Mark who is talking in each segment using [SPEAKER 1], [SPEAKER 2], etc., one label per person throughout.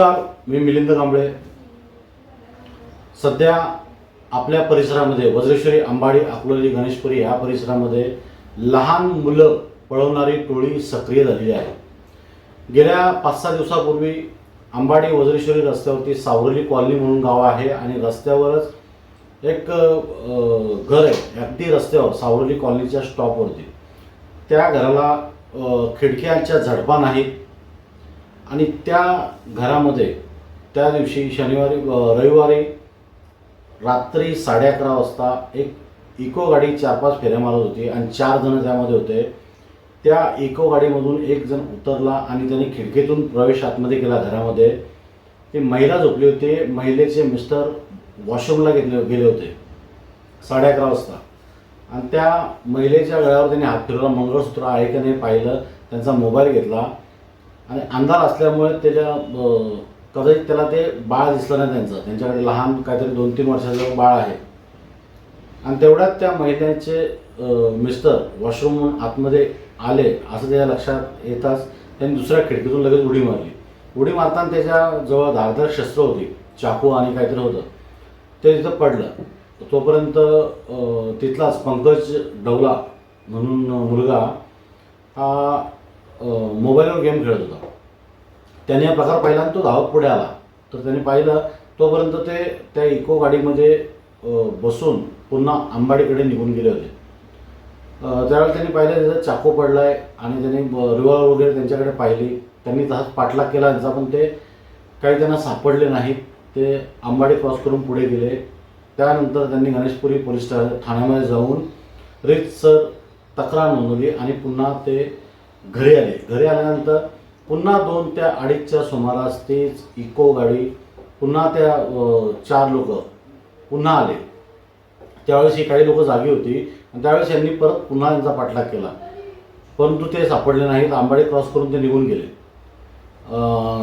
[SPEAKER 1] नमस्कार मी मिलिंद कांबळे. सध्या आपल्या परिसरामध्ये वज्रेश्वरी अंबाडी अकलोली गणेशपुरी या परिसरामध्ये लहान मुलं पळवणारी टोळी सक्रिय झालेली आहे. गेल्या पाच सहा दिवसापूर्वी अंबाडी वज्रेश्वरी रस्त्यावरती सावरली कॉलनी म्हणून गाव आहे आणि रस्त्यावरच एक घर आहे अगदी रस्त्यावर सावरली कॉलनीच्या स्टॉपवरती. त्या घराला खिडक्यांच्या झडपा नाहीत. आणि त्या घरामध्ये त्या दिवशी शनिवारी रविवारी रात्री साडे अकरा वाजता एक इको गाडी चार पाच फेऱ्या मारत होती आणि चार जण त्यामध्ये होते. त्या इको गाडीमधून एक जण उतरला आणि त्याने खिडकीतून प्रवेश आतमध्ये केला घरामध्ये. ती महिला झोपली होती. महिलेचे मिस्टर वॉशरूमला घेतले गेले होते. साडे अकरा वाजता. आणि त्या महिलेच्या गळ्यावर त्यांनी हात फिरवला. मंगळसूत्र आहे का नाही पाहिलं. त्यांचा मोबाईल घेतला. आणि अंधार असल्यामुळे त्याच्या कदाचित त्याला ते बाळ दिसलं नाही त्यांचं. त्यांच्याकडे लहान काहीतरी दोन तीन वर्षाचं बाळ आहे. आणि तेवढ्यात त्या महिलांचे मिस्टर वॉशरूमहून आतमध्ये आले असं त्याच्या लक्षात येताच त्यांनी दुसऱ्या खिडकीतून लगेच उडी मारली. उडी मारताना त्याच्याजवळ शस्त्र होती. चाकू आणि काहीतरी होतं. ते तिथं पडलं. तोपर्यंत तिथलाच पंकज डवला म्हणून मुलगा हा मोबाईलवर गेम खेळत होता. त्याने हा प्रकार पाहिला आणि तो धावत पुढे आला. तर त्याने पाहिलं तोपर्यंत ते त्या इको गाडीमध्ये बसून पुन्हा अंबाडीकडे निघून गेले होते. त्यावेळेला त्यांनी पाहिलं त्याचा चाकू पडला आहे आणि त्यांनी रिव्हॉल्वर वगैरे त्यांच्याकडे पाहिली. त्यांनी तसाच पाठलाग केला त्यांचा पण ते काही त्यांना सापडले नाहीत. ते अंबाडी क्रॉस करून पुढे गेले. त्यानंतर त्यांनी गणेशपुरी पोलीस ठा- ठाण्यामध्ये जाऊन रीतसर तक्रार नोंदवली आणि पुन्हा ते घरी आले. घरी आल्यानंतर पुन्हा दोन त्या अडीचच्या सुमारास तीच इको गाडी पुन्हा त्या चार लोक पुन्हा आले. त्यावेळेस ही काही लोक जागी होती आणि त्यावेळेस यांनी परत पुन्हा त्यांचा पाठलाग केला. परंतु ते सापडले नाहीत. आंबाडे क्रॉस करून ते निघून गेले.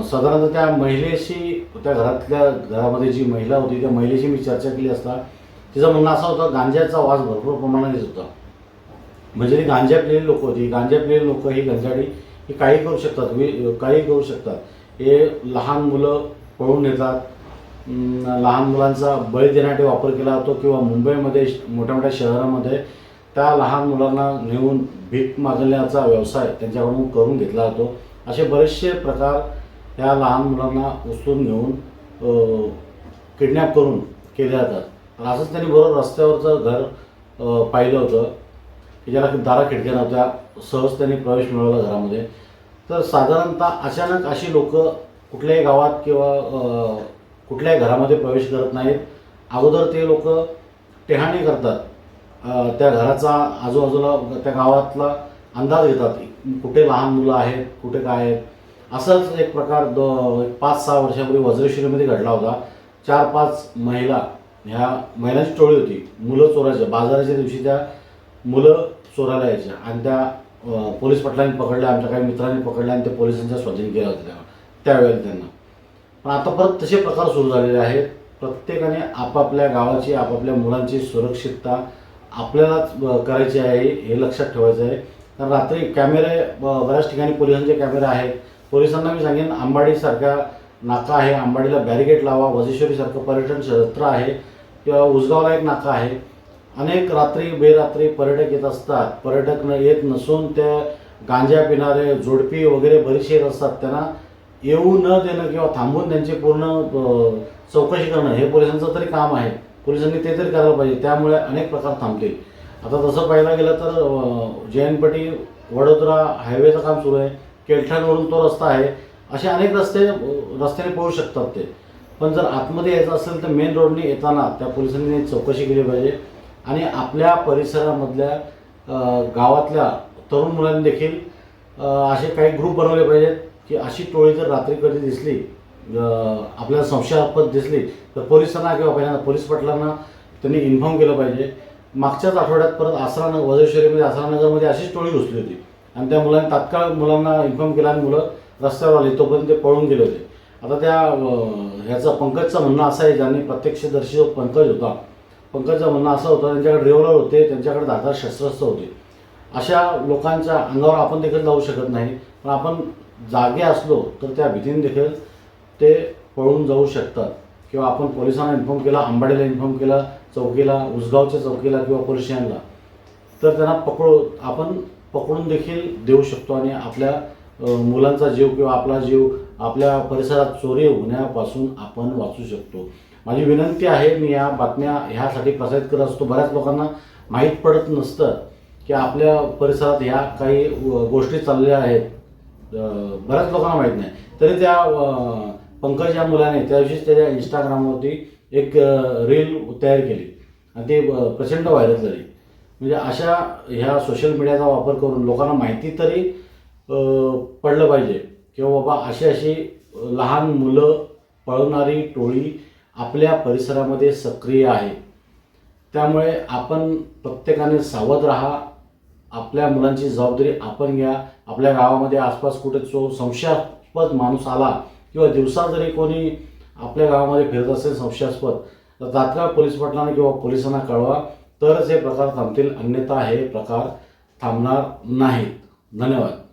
[SPEAKER 1] साधारणतः त्या महिलेशी त्या घरातल्या घरामध्ये जी महिला होती त्या महिलेशी मी चर्चा केली असता तिचं म्हणणं असं होतं गांज्याचा वास भरपूर प्रमाणात येत होता. म्हणजे ती गांजा प्लेन लोक होती. गांजा प्लेन लोक ही गंजाडी ही काही करू शकतात. वि काही करू शकतात. हे लहान मुलं पळून येतात लहान मुलांचा बळी देण्यासाठी वापर केला जातो किंवा मुंबईमध्ये श- मोठ्या मोठ्या शहरामध्ये त्या लहान मुलांना नेऊन भीक मागण्याचा व्यवसाय त्यांच्याकडून करून घेतला जातो. असे बरेचसे प्रकार ह्या लहान मुलांना उचलून घेऊन किडनॅप करून केले जातात. असंच त्यांनी बरोबर रस्त्यावरचं घर पाहिलं होतं. की ज्याला दारा खिडक्या नव्हत्या सहज त्यांनी प्रवेश मिळवला घरामध्ये. तर साधारणतः अचानक अशी लोक कुठल्याही गावात किंवा कुठल्याही घरामध्ये प्रवेश करत नाहीत. अगोदर ते लोक टेहाणी करतात. त्या घराचा आजूबाजूला त्या गावातला अंदाज घेतात. कुठे लहान मुलं आहेत कुठे काय आहेत. असंच एक प्रकार दो पाच सहा वर्षापूर्वी वज्रेश्वरीमध्ये घडला होता. चार पाच महिला ह्या महिलांची टोळी होती. मुलं चोरायच्या बाजाराच्या दिवशी त्या मुलं चोरायला यायच्या आणि त्या पोलीस पटलांनी पकडल्या आमच्या काही मित्रांनी पकडल्या आणि ते पोलिसांच्या स्वाधीन केल्या होत्या तेव्हा त्यावेळेला त्यांना. पण आता परत तसे प्रकार सुरू झालेले आहेत. प्रत्येकाने आपापल्या गावाची आपापल्या मुलांची सुरक्षितता आपल्यालाच करायची आहे हे लक्षात ठेवायचं आहे. कारण रात्री कॅमेरे ब- बऱ्याच ठिकाणी पोलिसांचे कॅमेरे आहेत. पोलिसांना मी सांगेन आंबाडीसारख्या नाका आहे. आंबाडीला बॅरिगेट लावा. वजेश्वरीसारखं पर्यटन क्षेत्र आहे. किंवा उसगावला एक नाका आहे. अनेक रात्री बेरात्री पर्यटक येत असतात. पर्यटक न येत नसून त्या गांजा पिणारे जोडपी वगैरे बरेचसे येत असतात. त्यांना येऊ न देणं किंवा थांबून त्यांची पूर्ण चौकशी करणं हे पोलिसांचं तरी काम आहे. पोलिसांनी ते तरी करायला पाहिजे. त्यामुळे अनेक प्रकार थांबतील. आता तसं पाहायला गेलं तर जयनपट्टी वडोदरा हायवेचं काम सुरू आहे. केलठाणवरून तो रस्ता आहे. असे अनेक रस्ते रस्त्याने पोहू शकतात ते. पण जर आतमध्ये यायचं असेल तर मेन रोडने येताना त्या पोलिसांनी चौकशी केली पाहिजे. आणि आपल्या परिसरामधल्या गावातल्या तरुण मुलांनी देखील असे काही ग्रुप बनवले पाहिजेत की अशी टोळी जर रात्री कधी दिसली आपल्याला संशयास्पद दिसली तर पोलिसांना किंवा पहिल्यांदा पोलीस पाटलांना त्यांनी इन्फॉर्म केलं पाहिजे. मागच्याच आठवड्यात परत आसरानगर वजेश्वरीमध्ये आसरानगरमध्ये अशीच टोळी घुसली होती. आणि त्या मुलांनी तात्काळ मुलांना इन्फॉर्म केला आणि मुलं रस्त्यावर आली तोपर्यंत ते पळून गेले होते. आता त्या ह्याचं पंकजचं म्हणणं असं आहे ज्यांनी प्रत्यक्षदर्शी जो पंकज होता पंकजचं म्हणणं असं होतं त्यांच्याकडे रिव्हॉल्वर होते त्यांच्याकडे धारदार शस्त्रास्त्र होते. अशा लोकांच्या अंगावर आपण देखील जाऊ शकत नाही. पण आपण जागे असलो तर त्या भीतीने देखील ते पळून जाऊ शकतात. किंवा आपण पोलिसांना इन्फॉर्म केला आंबाडीला इन्फॉर्म केला चौकीला उसगावच्या चौकीला किंवा पोलीस स्टेशनला तर त्यांना पकडू आपण पकडून देखील देऊ शकतो आणि आपल्या मुलांचा जीव किंवा आपला जीव आपल्या परिसरात चोरी होण्यापासून आपण वाचू शकतो. माझी विनंती आहे मी या बातम्या ह्यासाठी प्रसारित करत असतो. बऱ्याच लोकांना माहीत पडत नसतं की आपल्या परिसरात ह्या काही गोष्टी चालल्या आहेत. बऱ्याच लोकांना माहीत नाही. तरी त्या पंकज या मुलाने त्या दिवशीच त्याच्या इंस्टाग्रामवरती एक रील तयार केली. आणि ते प्रचंड व्हायरल झाली. म्हणजे अशा ह्या सोशल मीडियाचा वापर करून लोकांना माहिती तरी पडलं पाहिजे. किंवा बाबा अशी अशी लहान मुलं पळवणारी टोळी आपल्या परिसरामध्ये सक्रिय आहे. त्यामुळे आपण प्रत्येकाने सावध राहा. आपल्या मुलांची जबाबदारी आपण घ्या. आपल्या गावामध्ये आसपास कुठे जो संशयास्पद माणूस आला किंवा दिवसा जरी कोणी आपल्या गावामध्ये फिरत असेल संशयास्पद तर तात्काळ पोलीस पाटलांना किंवा पोलिसांना कळवा. तरच हे प्रकार थांबतील. अन्यथा हे प्रकार थांबणार नाहीत. धन्यवाद.